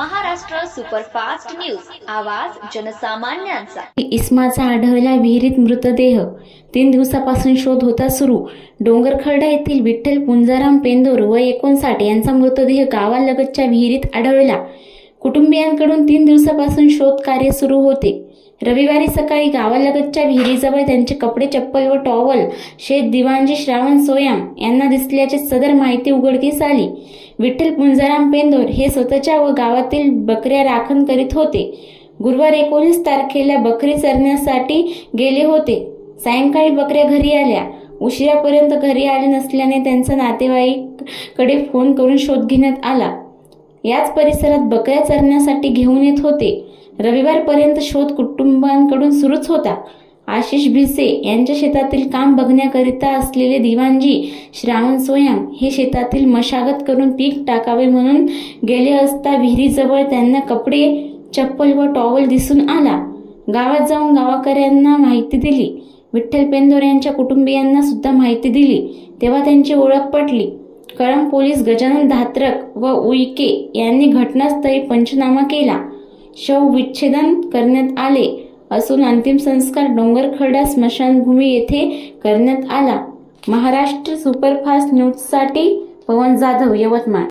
Maharashtra superfast news. आवाज जनसामान्यांचा. इस्माचा आढळला विहिरीत मृतदेह. तीन दिवसापासून शोध होता सुरू. डोंगरखर्डा येथील विठ्ठल पुंजाराम पेंदोर व एकोणसाठ यांचा मृतदेह गावालगतच्या विहिरीत आढळला. कुटुंबियांकडून तीन दिवसापासून शोध कार्य सुरू होते. रविवारी सकाळी गावालगतच्या विहिरीजवळ त्यांचे कपडे चप्पल व टॉवल शेत दिवाणजी श्रावण सोयाम यांना दिसल्याची सदर माहिती उघडकीस आली. विठ्ठल पुंजाराम पेंदोर हे स्वतःच्या व गावातील बकऱ्या राखण करीत होते. गुरुवार एकोणीस तारखेला बकरी चरण्यासाठी गेले होते. सायंकाळी बकऱ्या घरी आल्या. उशिरापर्यंत घरी आले नसल्याने त्यांचा नातेवाईकडे फोन करून शोध घेण्यात आला. याच परिसरात बकऱ्या चरण्यासाठी घेऊन येत होते. रविवारपर्यंत शोध कुटुंबांकडून सुरूच होता. आशिष भिसे यांच्या शेतातील काम बघण्याकरिता असलेले दिवाणजी श्रावण सोयाम हे शेतातील मशागत करून पीक टाकावे म्हणून गेले असता विहिरीजवळ त्यांना कपडे चप्पल व टॉवल दिसून आला. गावात जाऊन गावाकऱ्यांना माहिती दिली. विठ्ठल पेंदोर यांच्या कुटुंबियांना सुद्धा माहिती दिली. तेव्हा त्यांची ओळख पटली. कळंब पोलीस गजानन धात्रक व उईके यांनी घटनास्थळी पंचनामा केला. शव विच्छेदन करण्यात आले असून अंतिम संस्कार डोंगरखर्डा स्मशानभूमी येथे करण्यात आला. महाराष्ट्र सुपरफास्ट न्यूजसाठी पवन जाधव यवतमाळ.